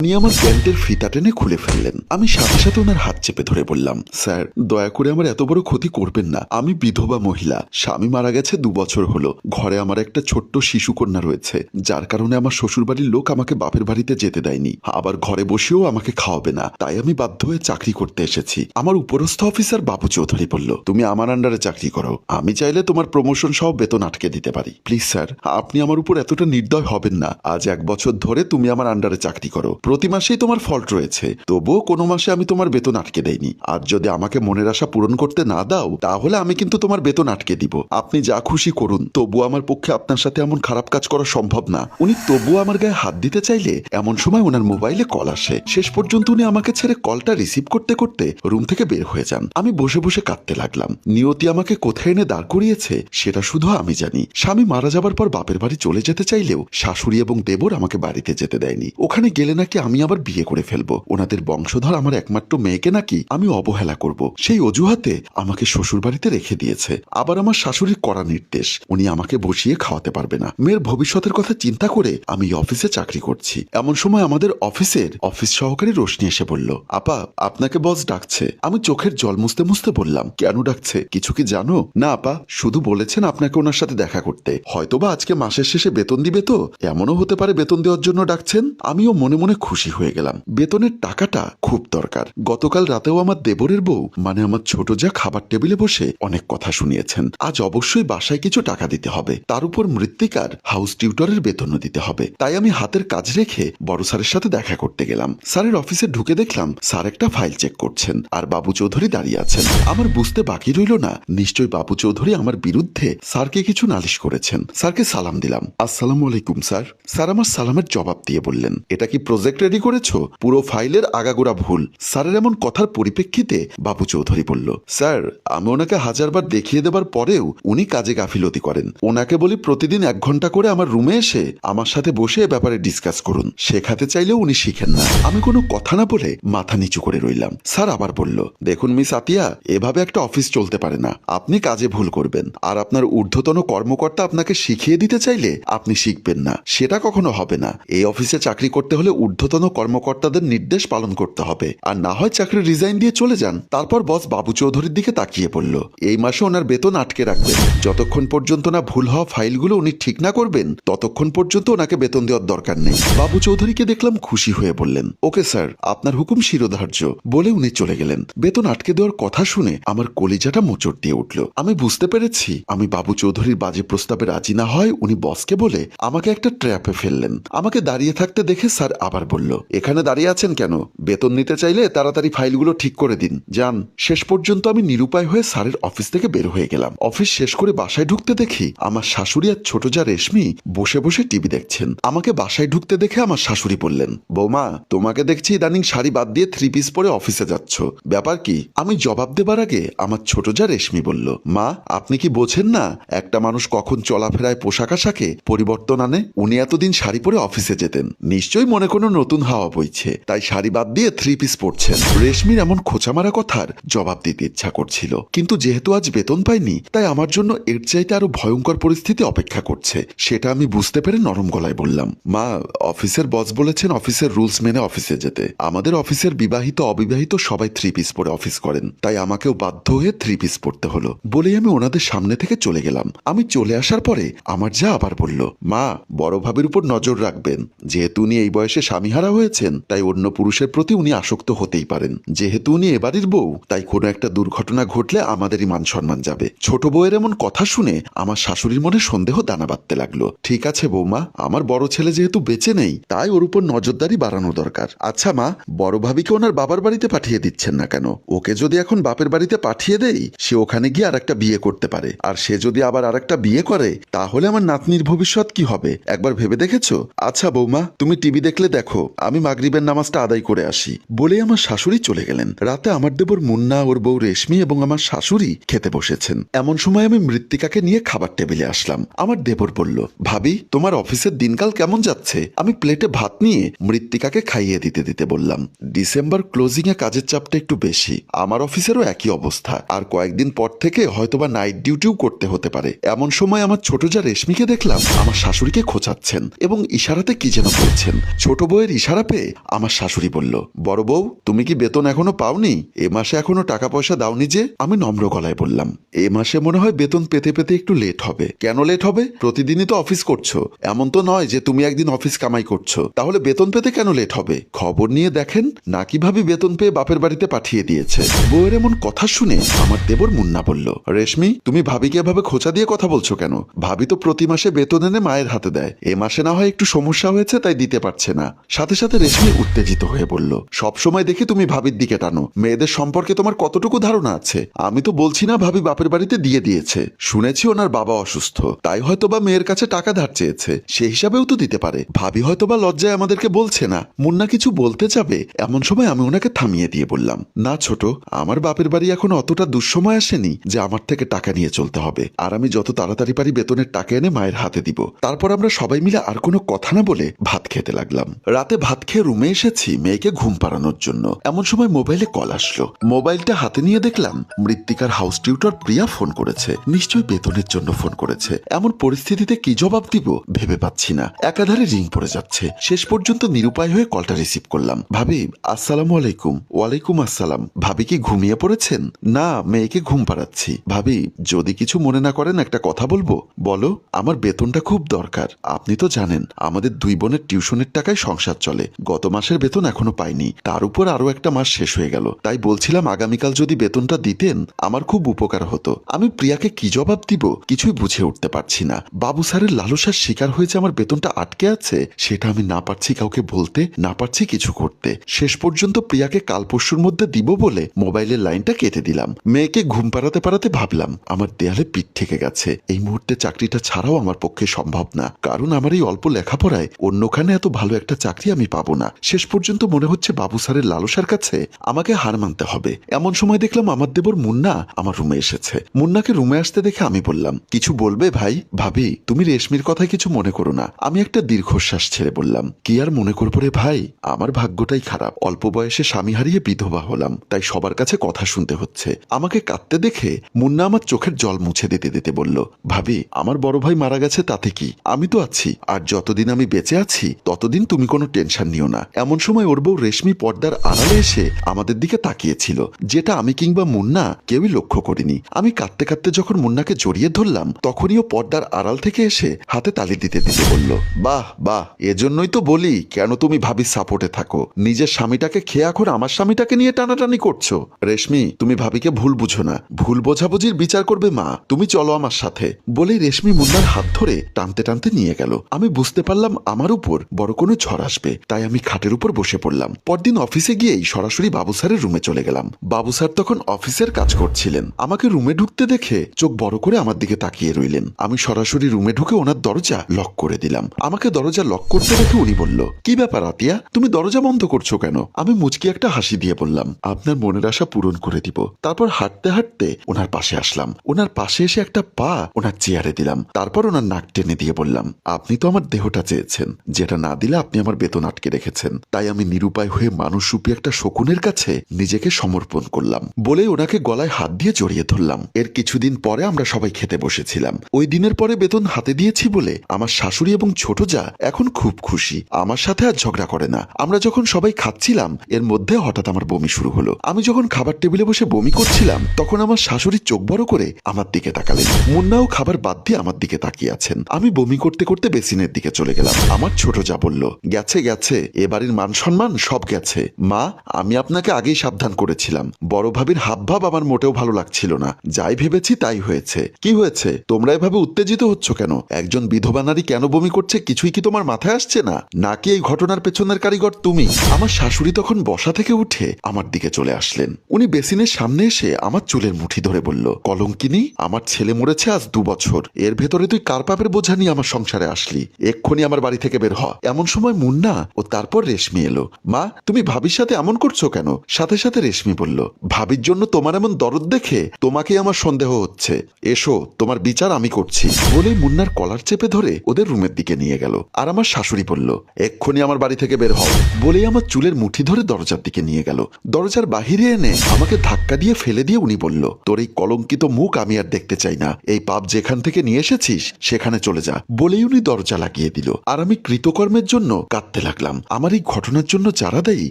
উনি আমার প্যান্টের ফিতা টেনে খুলে ফেললেন। আমি সাথে সাথে ওনার হাত চেপে ধরে বললাম, স্যার, দয়া করে আমার এত বড় ক্ষতি করবেন না। আমি বিধবা মহিলা। স্বামী মারা গেছে দু বছর হলো। ঘরে আমার একটা ছোট্ট শিশু কন্যা রয়েছে। যার কারণে আমার শ্বশুরবাড়ির লোক আমাকে বাপের বাড়িতে যেতে দেয়নি। আবার ঘরে বসেও আমাকে খাওয়াবে না। তাই আমি বাধ্য হয়ে চাকরি করতে এসেছি। আমার উপরস্থ অফিসার বাবু চৌধুরী বলল, তুমি আমার আন্ডারে চাকরি করো। আমি চাইলে তোমার প্রমোশন সহ বেতন আটকে দিতে পারি। প্লিজ স্যার আপনি আমার উপর এতটা নির্দয় হবেন না। আজ এক বছর ধরে তুমি আমার আন্ডারে চাকরি করো। প্রতি মাসেই তোমার ফল্ট রয়েছে। তবুও কোনো মাসে আমি তোমার বেতন আটকে দেইনি। আর যদি আমাকে মনের আশা পূরণ করতে না দাও, তাহলে আমি কিন্তু তোমার বেতন আটকে দিব। আপনি যা খুশি করুন, তবু আমার পক্ষে আপনার সাথে এমন খারাপ কাজ করা সম্ভব না। উনি তবুও আমার গায়ে হাত দিতে চাইলে এমন সময় ওনার মোবাইলে কল আসে। শেষ পর্যন্ত উনি আমাকে ছেড়ে কলটা রিসিভ করতে করতে রুম থেকে বের হয়ে যান। আমি বসে বসে কাঁদতে লাগলাম। নিয়তি আমাকে কোথায় এনে দাঁড় করিয়েছে, সেটা শুধু আমি জানি। স্বামী মারা যাবার পর বাপের বাড়ি চলে যেতে চাইলেও শাশুড়ি এবং দেবর আমাকে বাড়িতে যেতে দেয়নি। ওখানে গেলে নাকি আমি আবার বিয়ে করে ফেলব। ওনাদের বংশধর আমার একমাত্র মেয়েকে নাকি আমি অবহেলা করব। সেই অজুহাতে আমাকে শ্বশুর বাড়িতে রেখে দিয়েছে। আবার আমার শাশুড়ির করা নির্দেশ, উনি আমাকে বসিয়ে খাওয়াতে পারবে না। মেয়ের ভবিষ্যতের কথা চিন্তা করে আমি অফিসে চাকরি করছি। এমন সময় আমাদের অফিসের অফিস সহকারী রোশনি এসে বলল, আপা, আপনাকে বস ডাকছে। আমি চোখের জল মুছতে মুছতে বললাম, কেন ডাকছে? কিছু কি জানো? না, আপা, শুধু বলেছেন আপনাকে ওনার সাথে দেখা করতে। হয়তোবা আজকে মাসের শেষে বেতন দিবে তো? এমনও হতে পারে বেতন দেওয়ার জন্য ডাকছেন? আমিও মনে মনে খুশি হয়ে গেলাম। বেতনের টাকাটা খুব দরকার। গতকাল রাতেও আমার দেবরের বউ মানে আমার ছোট যা খাবার টেবিলে বসে অনেক কথা শুনিয়েছেন। আজ অবশ্যই বাসায় কিছু টাকা দিতে হবে। তার উপর মৃত্তিকার হাউস টিউটরের বেতনও দিতে হবে। তাই আমি হাতের কাজ রেখে বড় স্যারের সাথে দেখা করতে গেলাম। স্যারের অফিসে ঢুকে দেখলাম স্যার একটা ফাইল চেক করছেন আর বাবু চৌধুরী দাঁড়িয়ে আছেন। আমার বুঝতে বাকি রইল না। নিশ্চয়ই বাবু চৌধুরী আমার বিরুদ্ধে স্যারকে কিছু নালিশ করেছেন। স্যারকে সালাম দিলাম। আসসালামু আলাইকুম, স্যার। স্যার আমার সালামের জবাব দিয়ে বললেন, এটা কি প্রজেক্ট রেডি করেছ? পুরো ফাইলের আগাগোড়া ভুল। স্যারের এমন কথার পরিপ্রেক্ষিতে বাবু চৌধুরী বলল, স্যার, আমি ওনাকে হাজারবার দেখিয়ে দেবার পরেও উনি কাজে গাফিলতি করেন। ওনাকে বলি প্রতিদিন এক ঘণ্টা করে আমার রুমে এসে আমার সাথে বসে ব্যাপারে ডিসকাস করুন। শেখাতে চাইলেও উনি শিখেন না। আমি কোনো কথা না বলে মাথা নিচু করে রইলাম। স্যার আবার বলল, দেখুন মিস আতিয়া, এভাবে একটা অফিস চলতে পারে না। আপনি কাজে ভুল করবেন। আর আপনার ঊর্ধ্বতন কর্মকর্তা আপনাকে শিখিয়ে দিতে চাইলে আপনি শিখবেন না। সেটা কখনো হবে না। এই অফিসে চাকরি করতে হলে ঊর্ধ্বতন কর্মকর্তাদের নির্দেশ পালন করতে হবে। আর না হয় চাকরি রিজাইন দিয়ে চলে যান। তারপর বস বাবু চৌধুরীর দিকে তাকিয়ে পড়ল। এই মাসে ওনার বেতন আটকে রাখবেন। যতক্ষণ পর্যন্ত না ভুল হওয়া ফাইলগুলো উনি ঠিক না করবেন, ততক্ষণ পর্যন্ত ওনাকে বেতন দেওয়ার দরকার নেই। বাবু চৌধুরীকে দেখলাম খুশি হয়ে বললেন, ওকে স্যার, আপনার হুকুম শিরোধার্য। বলে উনি চলে গেলেন। বেতন আটকে দেওয়ার কথা শুনে আমার কলিজাটা মোচড় দিয়ে উঠল। আমি বুঝতে পেরেছি, আমি বাবু চৌধুরীর বাজে প্রস্তাবে রাজি না হয়, উনি বসকে বলে আমাকে একটা ট্র্যাপে ফেললেন। আমাকে দাঁড়িয়ে থাকতে দেখে স্যার আবার বলল, এখানে দাঁড়িয়ে আছেন কেন? বেতন নিতে চাইলে তাড়াতাড়ি ফাইলগুলো ঠিক করে দিন। যান। শেষ পর্যন্ত আমি নিরুপায় হয়ে স্যারের অফিস থেকে বের হয়ে গেলাম। অফিস শেষ করে বাসায় ঢুকতে দেখি আমার শাশুড়ি আর ছোট যা রেশমি বসে বসে টিভি দেখছেন। আমাকে বাসায় ঢুকতে দেখে আমার শাশুড়ি বললেন, বৌমা, তোমাকে দেখছি ইদানিং শাড়ি বাদ দিয়ে থ্রি পিস পরে অফিসে যাচ্ছ। ব্যাপার কি? আমি জবাব দেবার আগে আমার ছোট যা রেশমি বলল, মা, আপনি কি বোঝেন না, একটা মানুষ কখন চলাফেরায় পোশাক আশাকে পরিবর্তন আনে? উনি এতদিন শাড়ি পরে অফিসে যেতেন। নিশ্চয়ই মনে কোনো নতুন হাওয়া বইছে। তাই শাড়ি বাদ দিয়ে থ্রি পিস পরছেন। রেশমির এমন খোঁচামারা কথার জবাব দিতে ইচ্ছা করছিল। কিন্তু যেহেতু আজ বেতন পাইনি, তাই আমার জন্য এর চাইতে আরও ভয়ঙ্কর পরিস্থিতি অপেক্ষা করছে। সেটা আমি বুঝতে পেরে নরম গলায় বললাম, মা, অফিসের বস বলেছেন অফিসের রুলস মেনে অফিসে যেতে। আমাদের অফিসের বিবাহিত, অবিবাহিত সবাই থ্রি পিস পরে অফিস করেন। তাই আমাকেও বাধ্য হয়ে থ্রি পিস পড়তে হলো। বলেই আমি ওনাদের সামনে থেকে চলে গেলাম। আমি চলে আসার পরে আমার যা আবার বলল, মা, বড় ভাবের উপর নজর রাখবেন। যেহেতু উনি এই বয়সে স্বামীহারা হয়েছেন, তাই অন্য পুরুষের প্রতি উনি আসক্ত হতেই পারেন। যেহেতু উনি এবাড়ির বউ, তাই কোনো একটা দুর্ঘটনা ঘটলে আমাদেরই মান সম্মান যাবে। ছোট বউয়ের এমন কথা শুনে আমার শাশুড়ির মনে সন্দেহ দানা বাঁধতে লাগল। ঠিক আছে বৌমা, আমার বড় ছেলে যেহেতু বেঁচে নেই, তাই ওর উপর নজরদারি বাড়ানো দরকার। আচ্ছা মা, বড় ভাবিকে ওনার বাবার বাড়িতে পাঠিয়ে দিচ্ছেন না কেন? ওকে যদি এখন বাপের বাড়িতে পাঠিয়ে দেই, সে ওখানে গিয়ে আর একটা বিয়ে করতে পারে। আর সে যদি আবার আর একটা বিয়ে করে, তাহলে আমার নাতনির ভবিষ্যৎ কি হবে? একবার ভেবে দেখেছ? আচ্ছা বৌমা, তুমি টিভি দেখলে দেখো। আমি মাগরিবের নামাজটা আদায় করে আসি। বলে আমার শাশুড়ি চলে গেলেন। রাতে আমার দেবর মুন্না, ওর বউ রেশমি এবং আমার শাশুড়ি খেতে বসেছেন। এমন সময় আমি মৃত্তিকাকে নিয়ে খাবার টেবিলে আসলাম। আমার দেবর বলল, ভাবি, তোমার অফিসের দিনকাল কেমন যাচ্ছে? আমি প্লেটে ভাত নিয়ে মৃত্তিকাকে খাইয়ে দিতে দিতে বললাম, ডিসেম্বর ক্লোজিং এ কাজের চাপটা একটু বেশি। আমার অফিসেরও একই অবস্থা। আর কয়েকদিন পর থেকে হয়তোবা নাইট ডিউটিও করতে হতে পারে। এমন সময় আমার ছোট যা রেশমিকে দেখলাম, আমার শাশুড়িকে খোঁচাচ্ছেন এবং ইশারাতে কি যেন বলছেন ছোট বউয়ের মেয়ের ইশারা পেয়ে আমার শাশুড়ি বলল, বড় বউ, তুমি কি বেতন এখনও পাওনি? এ মাসে এখনও টাকা পয়সা দাওনি যে? আমি নম্র গলায় বললাম, এ মাসে মনে হয় বেতন পেতে পেতে একটু লেট হবে। কেন লেট হবে? প্রতিদিনই তো অফিস করছ। এমন তো নয় যে তুমি একদিন অফিস কামাই করছ। তাহলে বেতন পেতে কেন লেট হবে? খবর নিয়ে দেখেন না কীভাবে বেতন পেয়ে বাপের বাড়িতে পাঠিয়ে দিয়েছে। বউয়ের এমন কথা শুনে আমার দেবর মুন্না বলল, রেশমি, তুমি ভাবিকে এভাবে খোঁচা দিয়ে কথা বলছো কেন? ভাবি তো প্রতি মাসে বেতন এনে মায়ের হাতে দেয়। এ মাসে না হয় একটু সমস্যা হয়েছে তাই দিতে পারছে না। সাথে সাথে রেশমি উত্তেজিত হয়ে বলল, সব সময় দেখি তুমি ভাবির দিকে টানো। মেয়েদের সম্পর্কে তোমার কতটুকু ধারণা আছে? আমি তো বলছি না ভাবি বাপের বাড়িতে দিয়ে দিয়েছে। শুনেছি ওনার বাবা অসুস্থ। তাই হয়তো বা মেয়ের কাছে টাকা ধার চেয়েছে। সে হিসাবেও তো দিতে পারে। ভাবি হয়তো বা লজ্জায় আমাদেরকে বলছে না। মুন্না কিছু বলতে যাবে? এমন সময় আমি ওনাকে থামিয়ে দিয়ে বললাম, না ছোট, আমার বাপের বাড়ি এখন অতটা দুঃসময় আসেনি যে আমার থেকে টাকা নিয়ে চলতে হবে। আর আমি যত তাড়াতাড়ি পারি বেতনের টাকা এনে মায়ের হাতে দিব। তারপর আমরা সবাই মিলে আর কোনো কথা না বলে ভাত খেতে লাগলাম। রাতে ভাত খেয়ে রুমে এসেছি মেয়েকে ঘুম পাড়ানোর জন্য। এমন সময় মোবাইলে কল আসলো। মোবাইলটা হাতে নিয়ে দেখলাম মৃত্তিকার হাউস টিউটর প্রিয়া ফোন করেছে। নিশ্চয়ই বেতনের জন্য ফোন করেছে। এমন পরিস্থিতিতে কি জবাব দিব ভেবে পাচ্ছি না। একাধারে রিং পড়ে যাচ্ছে। শেষ পর্যন্ত নিরুপায় হয়ে কলটা রিসিভ করলাম। ভাবি, আসসালামু আলাইকুম। ওয়ালাইকুম আসসালাম। ভাবি কি ঘুমিয়ে পড়েছেন? না, মেয়েকে ঘুম পাড়াচ্ছি। ভাবি, যদি কিছু মনে না করেন একটা কথা বলব? বলো, আমার বেতনটা খুব দরকার। আপনি তো জানেন, আমাদের দুই বোনের টিউশনের টাকায় সংসার চলে। গত মাসের বেতন এখনও পাইনি। তার উপর আরও একটা মাস শেষ হয়ে গেল। তাই বলছিলাম আগামীকাল যদি বেতনটা দিতেন, আমার খুব উপকার হতো। আমি প্রিয়াকে কি জবাব দিব? কিছুই বুঝে উঠতে পারছি না। বাবু স্যারের লালসার শিকার হয়েছে আমার বেতনটা আটকে আছে? সেটা আমি না পারছি কাউকে বলতে, না পারছি কিছু করতে। শেষ পর্যন্ত প্রিয়াকে কাল পরশুর মধ্যে দিব বলে মোবাইলের লাইনটা কেটে দিলাম। মেয়েকে ঘুম পাড়াতে পাড়াতে ভাবলাম, আমার দেয়ালে পিঠ থেকে গেছে। এই মুহূর্তে চাকরিটা ছাড়াও আমার পক্ষে সম্ভব না। কারণ আমার এই অল্প লেখাপড়ায় অন্যখানে এত ভালো একটা চাকরি আমি পাবো না। শেষ পর্যন্ত মনে হচ্ছে বাবু স্যারের লালসার কাছে আমাকে হার মানতে হবে। এমন সময় দেখলাম আমার দেবর মুন্না আমার রুমে এসেছে। মুন্নাকে রুমে আসতে দেখে আমি বললাম, কিছু বলবে ভাই? ভাবি, তুমি রেশমির কথায় কিছু মনে করো না। আমি একটা দীর্ঘশ্বাস ছেড়ে বললাম, কি আর মনে করব রে ভাই? আমার ভাগ্যটাই খারাপ। অল্প বয়সে স্বামী হারিয়ে বিধবা হলাম, তাই সবার কাছে কথা শুনতে হচ্ছে। আমাকে কাঁদতে দেখে মুন্না আমার চোখের জল মুছে দিতে দিতে বলল, ভাবি, আমার বড় ভাই মারা গেছে তাতে কি? আমি তো আছি, আর যতদিন আমি বেঁচে আছি, ততদিন তুমি কোনো টেনশন নিও না। এমন সময় ওর বউ রেশমি পর্দার আড়ালে এসে আমাদের দিকে তাকিয়েছিল, যেটা আমি কিংবা মুন্না কেউই লক্ষ্য করিনি। আমি কাঁদতে কাঁদতে যখন মুন্নাকে জড়িয়ে ধরলাম, তখনই ও পর্দার আড়াল থেকে এসে হাতে তালি দিতে দিতে বলল, বাহ বাহ, এজন্যই তো বলি, কেন তুমি ভাবি সাপোর্টে থাকো? নিজের স্বামীটাকে খেয়ে এখন আমার স্বামীটাকে নিয়ে টানাটানি করছ। রেশমি, তুমি ভাবিকে ভুল বুঝো না। ভুল বোঝাবুঝির বিচার করবে মা। তুমি চলো আমার সাথে। বলেই রেশমি মুন্নার হাত ধরে টানতে টানতে নিয়ে গেল। আমি বুঝতে পারলাম আমার উপর বড় কোনো ঝড় তাই আমি খাটের উপর বসে পড়লাম। পরদিন অফিসে গিয়েই সরাসরি বাবু স্যারের রুমে চলে গেলাম। বাবু স্যার তখন অফিসের কাজ করছিলেন। আমাকে রুমে ঢুকতে দেখে চোখ বড় করে আমার দিকে তাকিয়ে রইলেন। আমি সরাসরি রুমে ঢুকে ওনার দরজা লক করে দিলাম। আমাকে দরজা লক করতে দেখে উনি বলল, কি ব্যাপার আতিয়া? তুমি দরজা বন্ধ করছ কেন? আমি মুচকি একটা হাসি দিয়ে বললাম, আপনার মনের আশা পূরণ করে দিব। তারপর হাঁটতে হাঁটতে ওনার পাশে আসলাম। ওনার পাশে এসে একটা পা ওনার চেয়ারে দিলাম। তারপর ওনার নাক টেনে দিয়ে বললাম, আপনি তো আমার দেহটা চেয়েছেন। যেটা না দিলে আপনি আমার বেতন আটকে রেখেছেন। তাই আমি নিরুপায় হয়ে মানুষরূপী একটা শকুনের কাছে নিজেকে সমর্পণ করলাম। বলে ওনাকে গলায় হাত দিয়ে জড়িয়ে ধরলাম। এর কিছুদিন পরে আমরা সবাই খেতে বসেছিলাম। ওই দিনের পরে বেতন হাতে দিয়েছি বলে আমার শাশুড়ি এবং ছোট যা এখন খুব খুশি। আমার সাথে আর ঝগড়া করে না। আমরা যখন সবাই খাচ্ছিলাম, এর মধ্যে হঠাৎ আমার বমি শুরু হলো। আমি যখন খাবার টেবিলে বসে বমি করছিলাম, তখন আমার শাশুড়ি চোখ বড় করে আমার দিকে তাকালেন। মুন্নাও খাবার বাদ দিয়ে আমার দিকে তাকিয়ে আছেন। আমি বমি করতে করতে বেসিনের দিকে চলে গেলাম। আমার ছোট যা বলল, গেছে গেছে, এ বাড়ির মান সম্মান সব গেছে। মা, আমি আপনাকে আগেই সাবধান করেছিলাম। বড় ভাবির হাবভাব আমার মোটেও ভালো লাগছিল না। যাই ভেবেছি তাই হয়েছে। কি হয়েছে? তোমরা এভাবে উত্তেজিত হচ্ছ কেন? একজন বিধবা নারী কেন বমি করছে? কিছুই কি তোমার মাথায় আসছে না? নাকি এই ঘটনার পেছনের কারিগর তুমি? আমার শাশুড়ি তখন বসা থেকে উঠে আমার দিকে চলে আসলেন। উনি বেসিনের সামনে এসে আমার চুলের মুঠি ধরে বলল, কলঙ্কিনী, আমার ছেলে মরেছে আজ দু বছর। এর ভেতরে তুই কার পাপের বোঝা নিয়ে আমার সংসারে আসলি? এক্ষুনি আমার বাড়ি থেকে বের হ। এমন সময় মুন্না ও তারপর রেশমি এলো। মা, তুমি ভাবির সাথে এমন করছ কেন? সাথে সাথে রেশমি বলল, ভাবির জন্য তোমার এমন দরদ দেখে তোমাকেই আমার সন্দেহ হচ্ছে। এসো, তোমার বিচার আমি করছি। বলেই মুন্নার কলার চেপে ধরে ওদের রুমের দিকে নিয়ে গেল। আর আমার শাশুড়ি বলল, এক্ষুনি আমার বাড়ি থেকে বের হও। বলেই আমার চুলের মুঠি ধরে দরজার দিকে নিয়ে গেল। দরজার বাহিরে এনে আমাকে ধাক্কা দিয়ে ফেলে দিয়ে উনি বলল, তোর এই কলঙ্কিত মুখ আমি আর দেখতে চাই না। এই পাপ যেখান থেকে নিয়ে এসেছিস, সেখানে চলে যা। বলেই উনি দরজা লাগিয়ে দিল। আর আমি কৃতকর্মের জন্য কাঁদতে কাঁদতে লাগলাম। আমার এই ঘটনার জন্য যারা দেয়,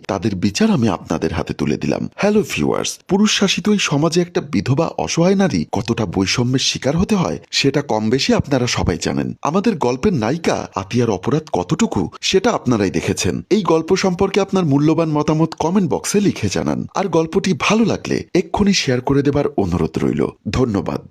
তাদের বিচার আমি আপনাদের হাতে তুলে দিলাম। হ্যালো ভিউয়ার্স পুরুষ শাসিত এই সমাজে একটা বিধবা অসহায় নারী কতটা বৈষম্যের শিকার হতে হয়, সেটা কম বেশি আপনারা সবাই জানেন। আমাদের গল্পের নায়িকা আতিয়ার অপরাধ কতটুকু, সেটা আপনারাই দেখেছেন। এই গল্প সম্পর্কে আপনার মূল্যবান মতামত কমেন্ট বক্সে লিখে জানান। আর গল্পটি ভালো লাগলে এক্ষুনি শেয়ার করে দেবার অনুরোধ রইল। ধন্যবাদ।